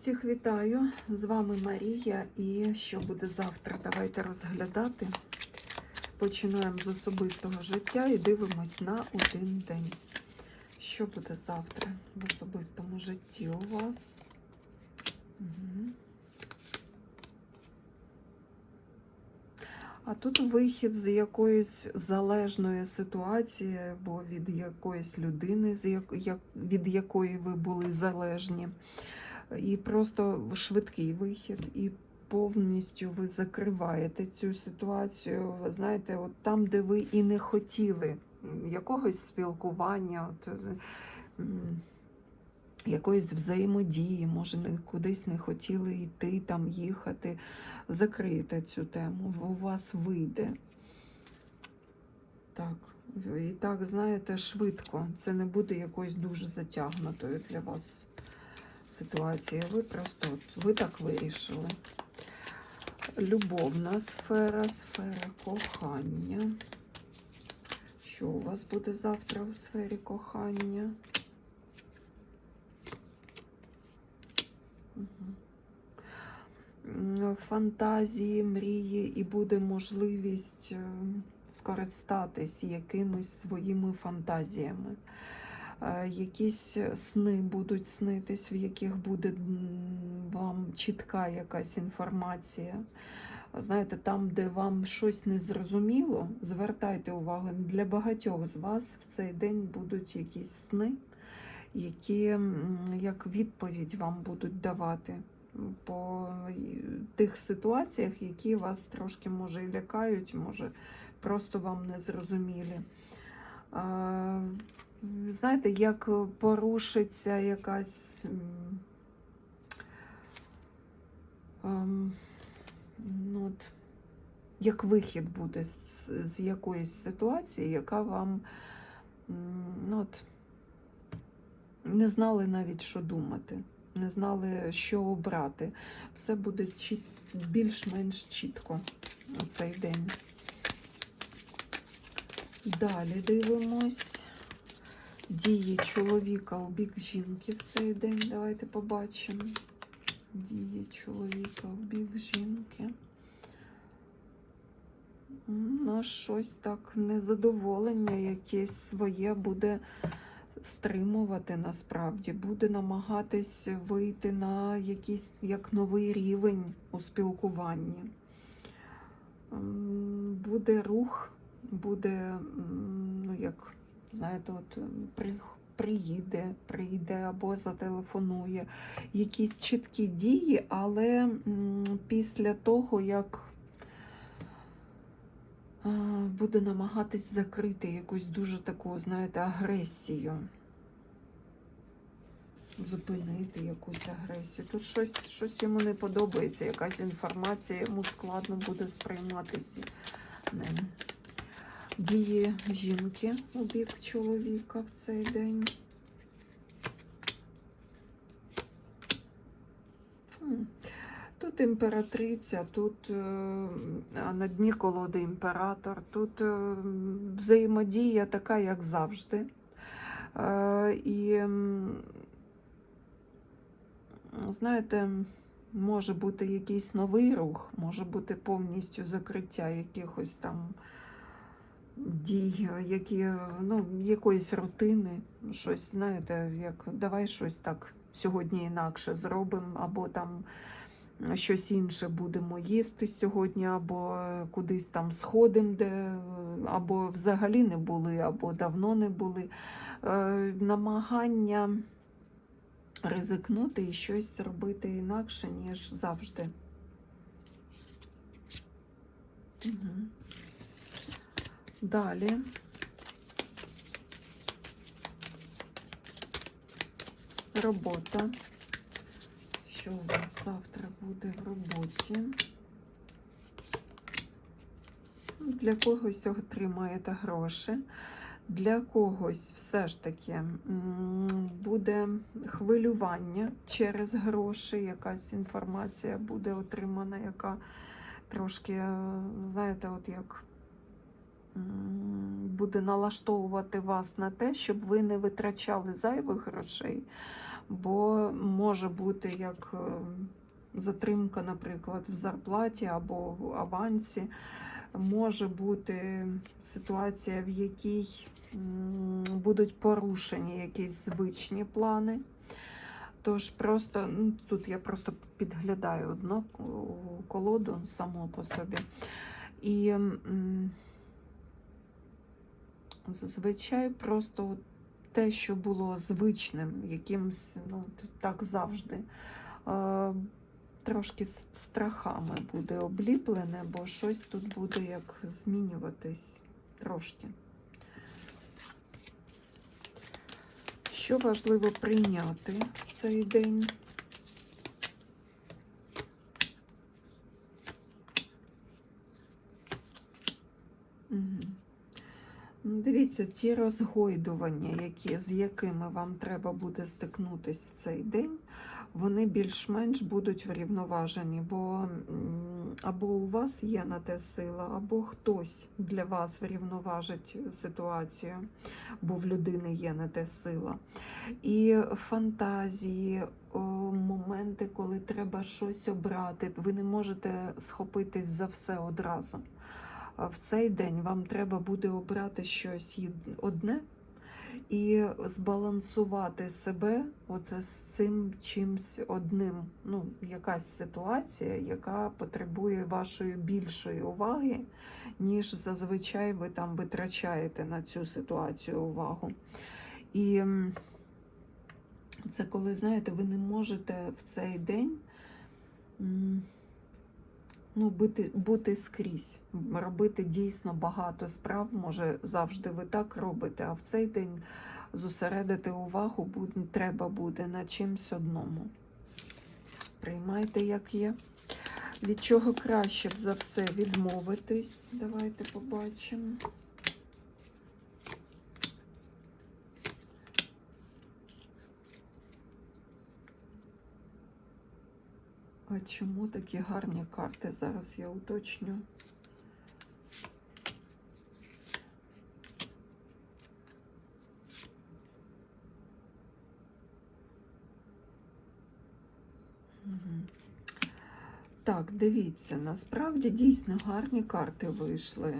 Всіх вітаю! З вами Марія. І що буде завтра? Давайте розглядати. Починаємо з особистого життя і дивимось на один день. Що буде завтра в особистому житті у вас? А тут вихід з якоїсь залежної ситуації, або від якоїсь людини, від якої ви були залежні. І просто швидкий вихід, і повністю ви закриваєте цю ситуацію. Ви знаєте, от там, де ви і не хотіли якогось спілкування, от, якоїсь взаємодії, може, кудись не хотіли йти, там їхати. Закрийте цю тему, у вас вийде. Так. І так, знаєте, швидко. Це не буде якоюсь дуже затягнутою для вас ситуація. Ви просто ви так вирішили. Любовна сфера, сфера кохання. Що у вас буде завтра у сфері кохання? Угу. Фантазії, мрії, і буде можливість е, скористатись якимись своїми фантазіями. Е, Якісь сни будуть снитись, в яких буде вам чітка якась інформація. Знаєте, там, де вам щось не зрозуміло, звертайте увагу, для багатьох з вас в цей день будуть якісь сни, які як відповідь вам будуть давати по тих ситуаціях, які вас трошки може і лякають, може просто вам не зрозумілі. А, Знаєте, як порушиться якась. ну, от, як вихід буде з, з якоїсь ситуації, яка вам ну, от, не знали навіть, що думати, не знали, що обрати. Все буде чіт, більш-менш чітко у цей день. Далі дивимось дії чоловіка у бік жінки в цей день. Давайте побачимо. Дії чоловіка в бік жінки. Ну, щось так незадоволення якесь своє буде стримувати насправді, буде намагатись вийти на якийсь як новий рівень у спілкуванні. Буде рух, буде, ну як, знаєте, от при, приїде, прийде або зателефонує. Якісь чіткі дії, але після того, як буде намагатись закрити якусь дуже таку, знаєте, агресію. Зупинити якусь агресію. Тут щось, щось йому не подобається, якась інформація йому складно буде сприйматися. Дії жінки у бік чоловіка в цей день. Тут імператриця, тут е, на дні колоди імператор, тут е, взаємодія така, як завжди. Е, І, знаєте, може бути якийсь новий рух, може бути повністю закриття якихось там дій, які, ну, якоїсь рутини, щось, знаєте, як давай щось так сьогодні інакше зробимо, або там щось інше будемо їсти сьогодні, або кудись там сходимо, де або взагалі не були, або давно не були. Е, Намагання ризикнути і щось зробити інакше, ніж завжди. Угу. Далі. Робота. Що у вас завтра буде в роботі? Для когось отримаєте гроші, для когось все ж таки буде хвилювання через гроші, якась інформація буде отримана, яка трошки, е, знаєте, от як буде налаштовувати вас на те, щоб ви не витрачали зайвих грошей. бо може бути як е, затримка, наприклад, в зарплаті або в авансі. Може бути ситуація, в якій будуть порушені якісь звичні плани. Тож просто ну, тут я просто підглядаю одну колоду само по собі. І зазвичай просто те, що було звичним, якимсь, ну, так завжди, е, трошки страхами буде обліплене, бо щось тут буде як змінюватись трошки. Що важливо прийняти в цей день? Дивіться, ті розгойдування, які, з якими вам треба буде стикнутись в цей день, вони більш-менш будуть врівноважені, бо або у вас є на те сила, або хтось для вас врівноважить ситуацію, бо в людини є на те сила. І фантазії, моменти, коли треба щось обрати, ви не можете схопитись за все одразу. В цей день вам треба буде обрати щось одне і збалансувати себе от з цим чимсь одним. Ну, якась ситуація, яка потребує вашої більшої уваги, ніж зазвичай ви там витрачаєте на цю ситуацію увагу. І це коли, знаєте, ви не можете в цей день. Ну, бути, бути скрізь, робити дійсно багато справ, може завжди ви так робите, а в цей день зосередити увагу буде, треба буде на чимсь одному. Приймайте, як є. Від чого краще б за все відмовитись? Давайте побачимо. А чому такі гарні карти? Зараз я уточню. Так, дивіться, насправді дійсно гарні карти вийшли.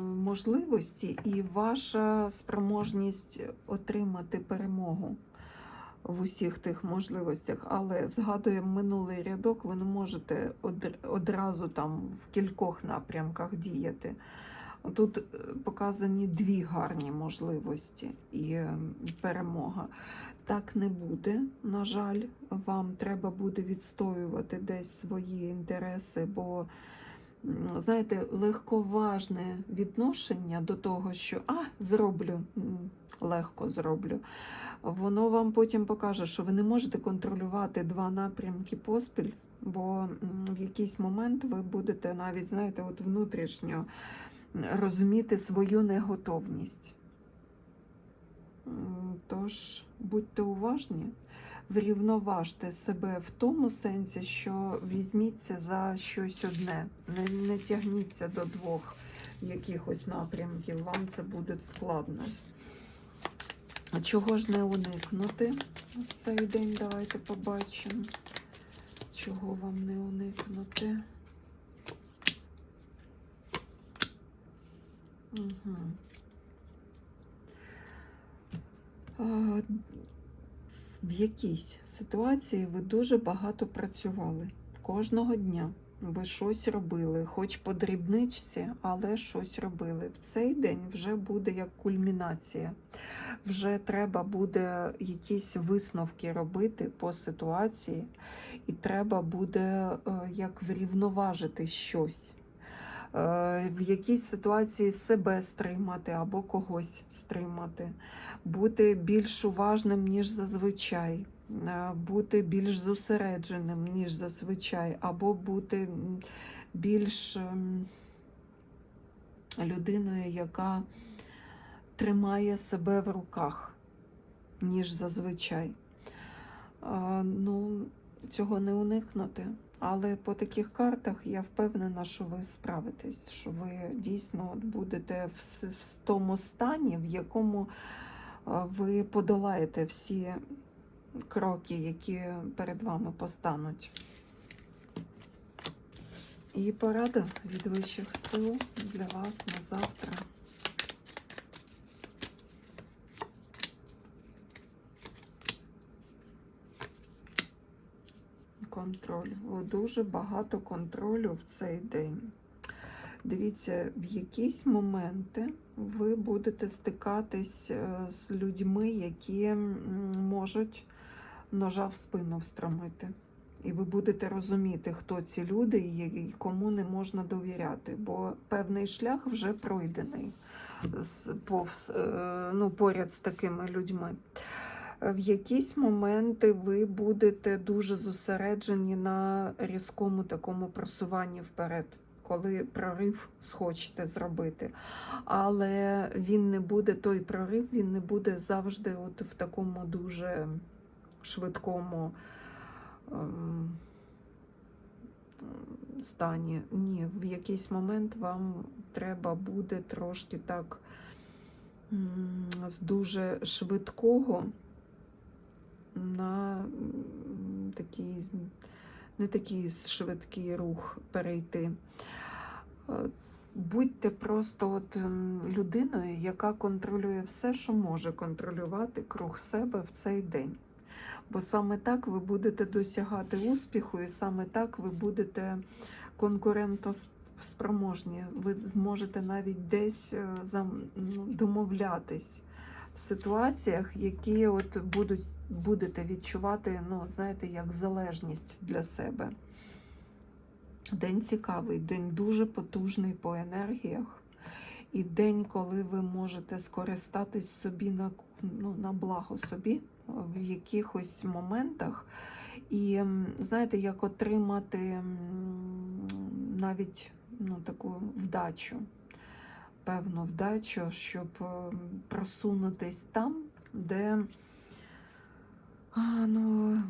Можливості і ваша спроможність отримати перемогу в усіх тих можливостях, але згадуємо минулий рядок, ви не можете одразу там в кількох напрямках діяти. Тут е, показані дві гарні можливості і е, перемога. Так не буде, на жаль, вам треба буде відстоювати десь свої інтереси, бо знаєте, легковажне відношення до того, що а, зроблю, легко зроблю. Воно вам потім покаже, що ви не можете контролювати два напрямки поспіль, бо в якийсь момент ви будете навіть, знаєте, от внутрішньо розуміти свою неготовність. Тож будьте уважні, врівноважте себе в тому сенсі, що візьміться за щось одне, не, не тягніться до двох якихось напрямків, вам це буде складно. А чого ж не уникнути в цей день? Давайте побачимо. Чого вам не уникнути? Угу. В якійсь ситуації ви дуже багато працювали кожного дня. Ви щось робили, хоч по дрібничці, але щось робили. В цей день вже буде як кульмінація. Вже треба буде якісь висновки робити по ситуації, і треба буде е, як врівноважити щось. Е, В якійсь ситуації себе стримати або когось стримати, бути більш уважним, ніж зазвичай, е, бути більш зосередженим, ніж зазвичай, або бути більш ем, людиною, яка тримає себе в руках, ніж зазвичай. Ну, цього не уникнути. Але по таких картах я впевнена, що ви справитесь, що ви дійсно будете в, тому стані, в якому ви подолаєте всі кроки, які перед вами постануть. І порада від вищих сил для вас на завтра. Контроль. Дуже багато контролю в цей день. Дивіться, в якісь моменти ви будете стикатись е, з людьми, які можуть ножа в спину встромити. І ви будете розуміти, хто ці люди і кому не можна довіряти, бо певний шлях вже пройдений повз, е, ну, поряд з такими людьми. В якісь моменти ви будете дуже зосереджені на різкому такому просуванні вперед, коли прорив схочете зробити. Але він не буде, той прорив, він не буде завжди от в такому дуже швидкому ем, стані. Ні, в якийсь момент вам треба буде трошки так з дуже швидкого на такий, не такий швидкий рух перейти. Е, Будьте просто от людиною, яка контролює все, що може контролювати круг себе в цей день. Бо саме так ви будете досягати успіху, і саме так ви будете конкурентоспроможні. Ви зможете навіть десь е, ну, домовлятись ситуаціях, які от будуть, будете відчувати, ну, знаєте, як залежність для себе. День цікавий, день дуже потужний по енергіях. І день, коли ви можете скористатись собі на, ну, на благо собі в якихось моментах. І знаєте, як отримати навіть ну, таку вдачу, певну вдачу, щоб ем, просунутись там, де ну,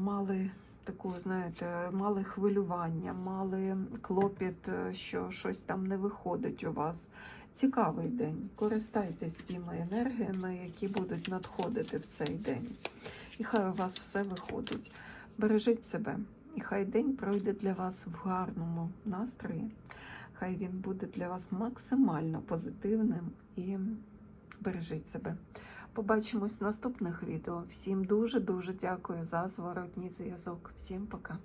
мали таку, знаєте, мали хвилювання, мали клопіт, е, що щось там не виходить у вас. Цікавий день. Користайтесь тими енергіями, які будуть надходити в цей день. І хай у вас все виходить. Бережіть себе, і хай день пройде для вас в гарному настрої. Хай він буде для вас максимально позитивним і бережіть себе. Побачимось в наступних відео. Всім дуже-дуже дякую за зворотній зв'язок. Всім пока.